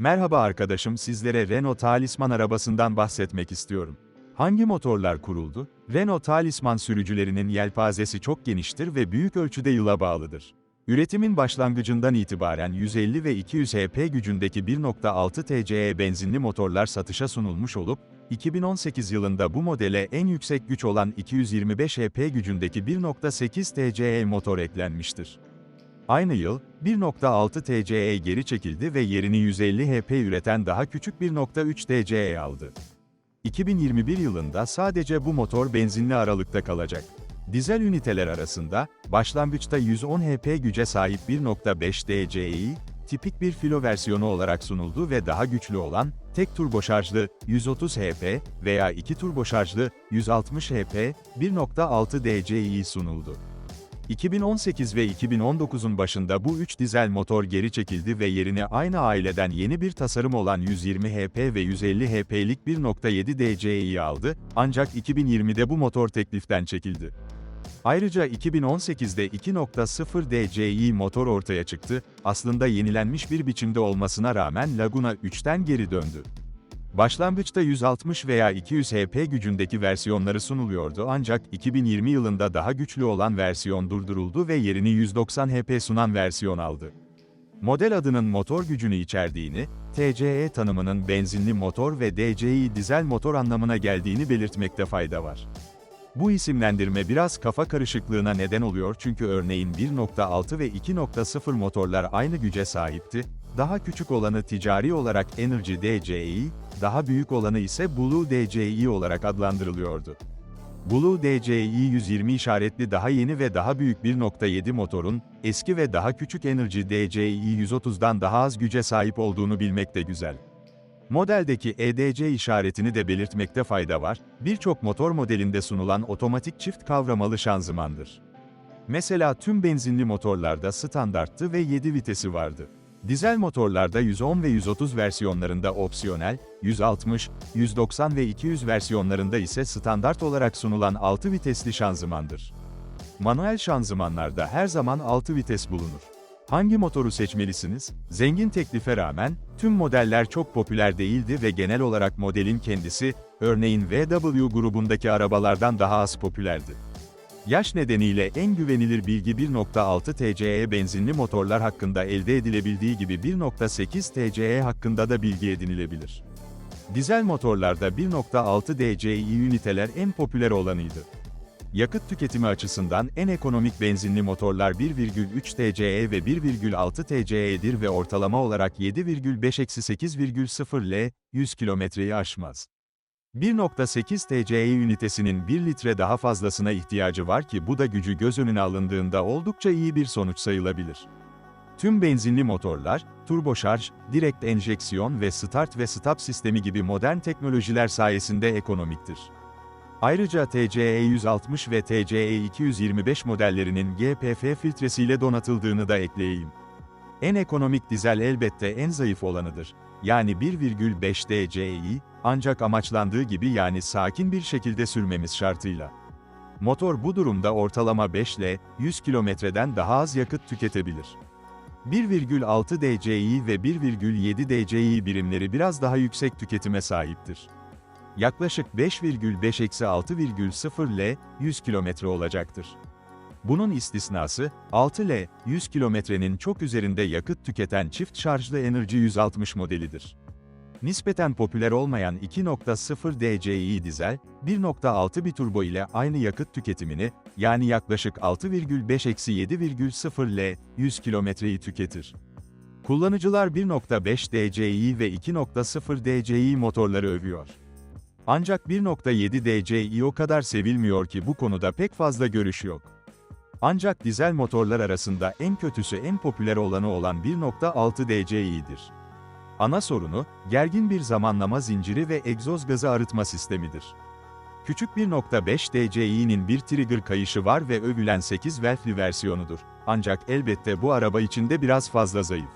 Merhaba arkadaşım sizlere Renault Talisman arabasından bahsetmek istiyorum. Hangi motorlar kuruldu? Renault Talisman sürücülerinin yelpazesi çok geniştir ve büyük ölçüde yıla bağlıdır. Üretimin başlangıcından itibaren 150 ve 200 HP gücündeki 1.6 TCE benzinli motorlar satışa sunulmuş olup, 2018 yılında bu modele en yüksek güç olan 225 HP gücündeki 1.8 TCE motor eklenmiştir. Aynı yıl, 1.6 TCE geri çekildi ve yerini 150 HP üreten daha küçük 1.3 TCE aldı. 2021 yılında sadece bu motor benzinli aralıkta kalacak. Dizel üniteler arasında, başlangıçta 110 HP güce sahip 1.5 DCI, tipik bir filo versiyonu olarak sunuldu ve daha güçlü olan, tek turbo şarjlı, 130 HP veya iki turbo şarjlı, 160 HP, 1.6 DCI sunuldu. 2018 ve 2019'un başında bu üç dizel motor geri çekildi ve yerine aynı aileden yeni bir tasarım olan 120 HP ve 150 HP'lik 1.7 DCi'yi aldı, ancak 2020'de bu motor tekliften çekildi. Ayrıca 2018'de 2.0 DCi motor ortaya çıktı, aslında yenilenmiş bir biçimde olmasına rağmen Laguna 3'ten geri döndü. Başlangıçta 160 veya 200 HP gücündeki versiyonları sunuluyordu ancak 2020 yılında daha güçlü olan versiyon durduruldu ve yerini 190 HP sunan versiyon aldı. Model adının motor gücünü içerdiğini, TCE tanımının benzinli motor ve DCI dizel motor anlamına geldiğini belirtmekte fayda var. Bu isimlendirme biraz kafa karışıklığına neden oluyor çünkü örneğin 1.6 ve 2.0 motorlar aynı güce sahipti, daha küçük olanı ticari olarak Energy DCI, daha büyük olanı ise Blue DCI olarak adlandırılıyordu. Blue DCI 120 işaretli daha yeni ve daha büyük 1.7 motorun, eski ve daha küçük Energy DCI 130'dan daha az güce sahip olduğunu bilmek de güzel. Modeldeki EDC işaretini de belirtmekte fayda var, birçok motor modelinde sunulan otomatik çift kavramalı şanzımandır. Mesela tüm benzinli motorlarda standarttı ve 7 vitesi vardı. Dizel motorlarda 110 ve 130 versiyonlarında opsiyonel, 160, 190 ve 200 versiyonlarında ise standart olarak sunulan 6 vitesli şanzımandır. Manuel şanzımanlarda her zaman 6 vites bulunur. Hangi motoru seçmelisiniz? Zengin teklife rağmen, tüm modeller çok popüler değildi ve genel olarak modelin kendisi, örneğin VW grubundaki arabalardan daha az popülerdi. Yaş nedeniyle en güvenilir bilgi 1.6 TCE benzinli motorlar hakkında elde edilebildiği gibi 1.8 TCE hakkında da bilgi edinilebilir. Dizel motorlarda 1.6 DCI üniteler en popüler olanıydı. Yakıt tüketimi açısından en ekonomik benzinli motorlar 1,3 TCE ve 1,6 TCE'dir ve ortalama olarak 7,5-8,0 L, 100 kilometreyi aşmaz. 1.8 TCE ünitesinin 1 litre daha fazlasına ihtiyacı var ki bu da gücü göz önüne alındığında oldukça iyi bir sonuç sayılabilir. Tüm benzinli motorlar, turboşarj, direkt enjeksiyon ve start ve stop sistemi gibi modern teknolojiler sayesinde ekonomiktir. Ayrıca TCE 160 ve TCE 225 modellerinin GPF filtresiyle donatıldığını da ekleyeyim. En ekonomik dizel elbette en zayıf olanıdır. Yani 1,5 DCI, ancak amaçlandığı gibi yani sakin bir şekilde sürmemiz şartıyla. Motor bu durumda ortalama 5 ile 100 kilometreden daha az yakıt tüketebilir. 1,6 DCI ve 1,7 DCI birimleri biraz daha yüksek tüketime sahiptir. Yaklaşık 5,5-6,0 ile 100 kilometre olacaktır. Bunun istisnası, 6 ile 100 kilometrenin çok üzerinde yakıt tüketen çift şarjlı Energy 160 modelidir. Nispeten popüler olmayan 2.0 DCI dizel, 1.6 biturbo ile aynı yakıt tüketimini, yani yaklaşık 6,5-7,0 ile 100 kilometreyi tüketir. Kullanıcılar 1.5 DCI ve 2.0 DCI motorları övüyor. Ancak 1.7 DCI o kadar sevilmiyor ki bu konuda pek fazla görüş yok. Ancak dizel motorlar arasında en kötüsü en popüler olanı olan 1.6 DCi'dir. Ana sorunu, gergin bir zamanlama zinciri ve egzoz gazı arıtma sistemidir. Küçük 1.5 DCi'nin bir trigger kayışı var ve övülen 8 valve'li versiyonudur. Ancak elbette bu araba içinde biraz fazla zayıf.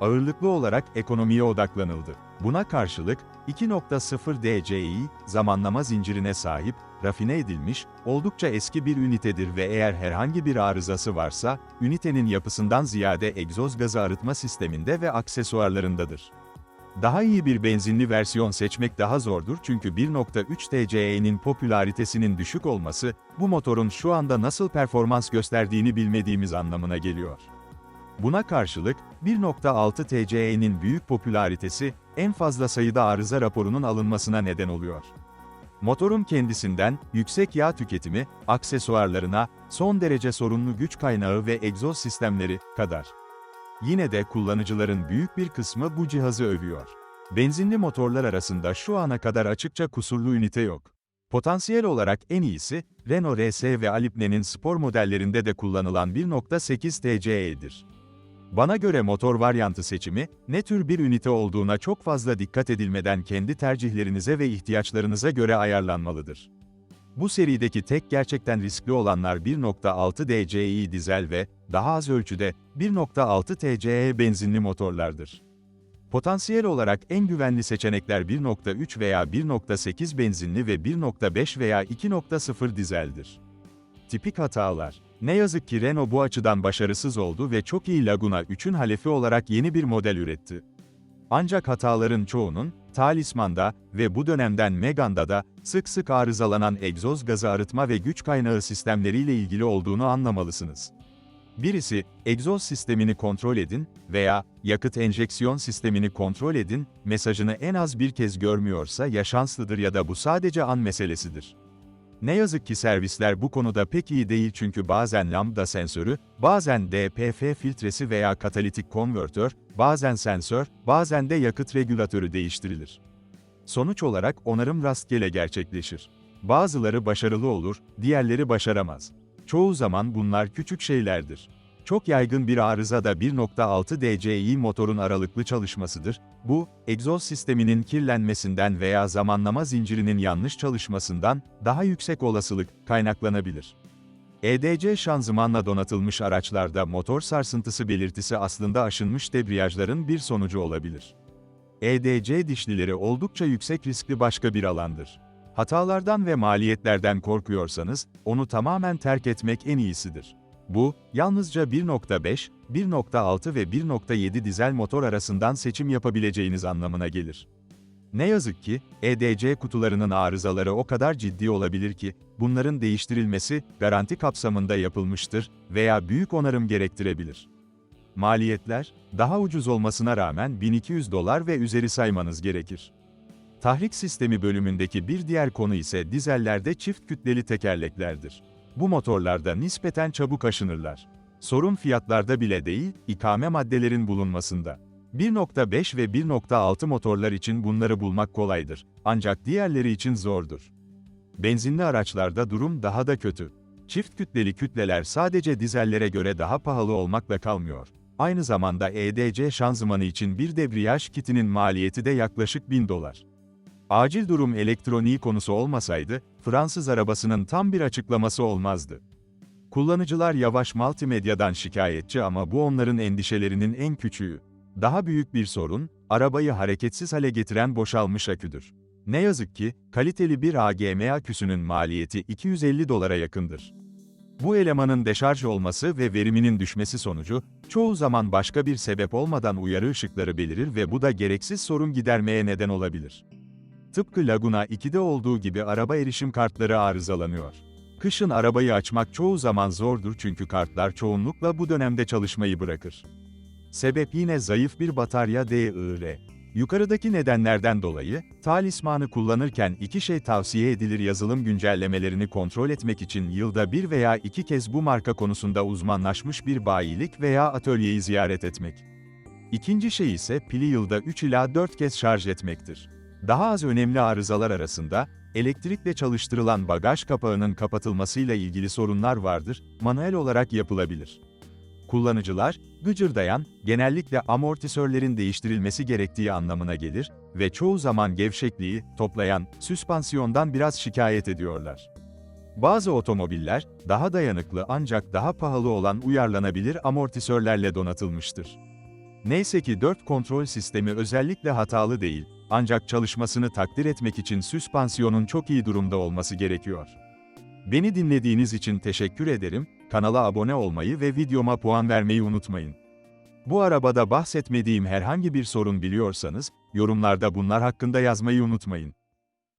Ağırlıklı olarak ekonomiye odaklanıldı. Buna karşılık, 2.0 DCi, zamanlama zincirine sahip, rafine edilmiş, oldukça eski bir ünitedir ve eğer herhangi bir arızası varsa, ünitenin yapısından ziyade egzoz gazı arıtma sisteminde ve aksesuarlarındadır. Daha iyi bir benzinli versiyon seçmek daha zordur çünkü 1.3 TCE'nin popülaritesinin düşük olması, bu motorun şu anda nasıl performans gösterdiğini bilmediğimiz anlamına geliyor. Buna karşılık, 1.6 TCE'nin büyük popülaritesi, en fazla sayıda arıza raporunun alınmasına neden oluyor. Motorun kendisinden, yüksek yağ tüketimi, aksesuarlarına, son derece sorunlu güç kaynağı ve egzoz sistemleri kadar. Yine de kullanıcıların büyük bir kısmı bu cihazı övüyor. Benzinli motorlar arasında şu ana kadar açıkça kusurlu ünite yok. Potansiyel olarak en iyisi, Renault RS ve Alpne'nin spor modellerinde de kullanılan 1.8 TCE'dir. Bana göre motor varyantı seçimi, ne tür bir ünite olduğuna çok fazla dikkat edilmeden kendi tercihlerinize ve ihtiyaçlarınıza göre ayarlanmalıdır. Bu serideki tek gerçekten riskli olanlar 1.6 DCI dizel ve, daha az ölçüde, 1.6 TCE benzinli motorlardır. Potansiyel olarak en güvenli seçenekler 1.3 veya 1.8 benzinli ve 1.5 veya 2.0 dizeldir. Tipik hatalar. Ne yazık ki Renault bu açıdan başarısız oldu ve çok iyi Laguna 3'ün halefi olarak yeni bir model üretti. Ancak hataların çoğunun, Talisman'da ve bu dönemden Megane'da da sık sık arızalanan egzoz gazı arıtma ve güç kaynağı sistemleriyle ilgili olduğunu anlamalısınız. Birisi, egzoz sistemini kontrol edin veya yakıt enjeksiyon sistemini kontrol edin mesajını en az bir kez görmüyorsa ya şanslıdır ya da bu sadece an meselesidir. Ne yazık ki servisler bu konuda pek iyi değil çünkü bazen lambda sensörü, bazen DPF filtresi veya katalitik konvertör, bazen sensör, bazen de yakıt regülatörü değiştirilir. Sonuç olarak onarım rastgele gerçekleşir. Bazıları başarılı olur, diğerleri başaramaz. Çoğu zaman bunlar küçük şeylerdir. Çok yaygın bir arıza da 1.6 DCI motorun aralıklı çalışmasıdır. Bu, egzoz sisteminin kirlenmesinden veya zamanlama zincirinin yanlış çalışmasından daha yüksek olasılık kaynaklanabilir. EDC şanzımanla donatılmış araçlarda motor sarsıntısı belirtisi aslında aşınmış debriyajların bir sonucu olabilir. EDC dişlileri oldukça yüksek riskli başka bir alandır. Hatalardan ve maliyetlerden korkuyorsanız, onu tamamen terk etmek en iyisidir. Bu, yalnızca 1.5, 1.6 ve 1.7 dizel motor arasından seçim yapabileceğiniz anlamına gelir. Ne yazık ki, EDC kutularının arızaları o kadar ciddi olabilir ki, bunların değiştirilmesi, garanti kapsamında yapılmıştır veya büyük onarım gerektirebilir. Maliyetler, daha ucuz olmasına rağmen 1200 dolar ve üzeri saymanız gerekir. Tahrik sistemi bölümündeki bir diğer konu ise dizellerde çift kütleli tekerleklerdir. Bu motorlarda nispeten çabuk aşınırlar. Sorun fiyatlarda bile değil, ikame maddelerin bulunmasında. 1.5 ve 1.6 motorlar için bunları bulmak kolaydır. Ancak diğerleri için zordur. Benzinli araçlarda durum daha da kötü. Çift kütleli kütleler sadece dizellere göre daha pahalı olmakla kalmıyor. Aynı zamanda EDC şanzımanı için bir debriyaj kitinin maliyeti de yaklaşık 1000 dolar. Acil durum elektroniği konusu olmasaydı, Fransız arabasının tam bir açıklaması olmazdı. Kullanıcılar yavaş multimedyadan şikayetçi ama bu onların endişelerinin en küçüğü. Daha büyük bir sorun, arabayı hareketsiz hale getiren boşalmış aküdür. Ne yazık ki, kaliteli bir AGM aküsünün maliyeti 250 dolara yakındır. Bu elemanın deşarj olması ve veriminin düşmesi sonucu, çoğu zaman başka bir sebep olmadan uyarı ışıkları belirir ve bu da gereksiz sorun gidermeye neden olabilir. Tıpkı Laguna 2'de olduğu gibi araba erişim kartları arızalanıyor. Kışın arabayı açmak çoğu zaman zordur çünkü kartlar çoğunlukla bu dönemde çalışmayı bırakır. Sebep yine zayıf bir batarya DIR. Yukarıdaki nedenlerden dolayı, talismanı kullanırken iki şey tavsiye edilir yazılım güncellemelerini kontrol etmek için yılda bir veya iki kez bu marka konusunda uzmanlaşmış bir bayilik veya atölyeyi ziyaret etmek. İkinci şey ise pili yılda 3 ila 4 kez şarj etmektir. Daha az önemli arızalar arasında, elektrikle çalıştırılan bagaj kapağının kapatılmasıyla ilgili sorunlar vardır, manuel olarak yapılabilir. Kullanıcılar, gıcırdayan, genellikle amortisörlerin değiştirilmesi gerektiği anlamına gelir ve çoğu zaman gevşekliği, toplayan, süspansiyondan biraz şikayet ediyorlar. Bazı otomobiller, daha dayanıklı ancak daha pahalı olan uyarlanabilir amortisörlerle donatılmıştır. Neyse ki 4 kontrol sistemi özellikle hatalı değil, ancak çalışmasını takdir etmek için süspansiyonun çok iyi durumda olması gerekiyor. Beni dinlediğiniz için teşekkür ederim, kanala abone olmayı ve videoma puan vermeyi unutmayın. Bu arabada bahsetmediğim herhangi bir sorun biliyorsanız, Yorumlarda bunlar hakkında yazmayı unutmayın.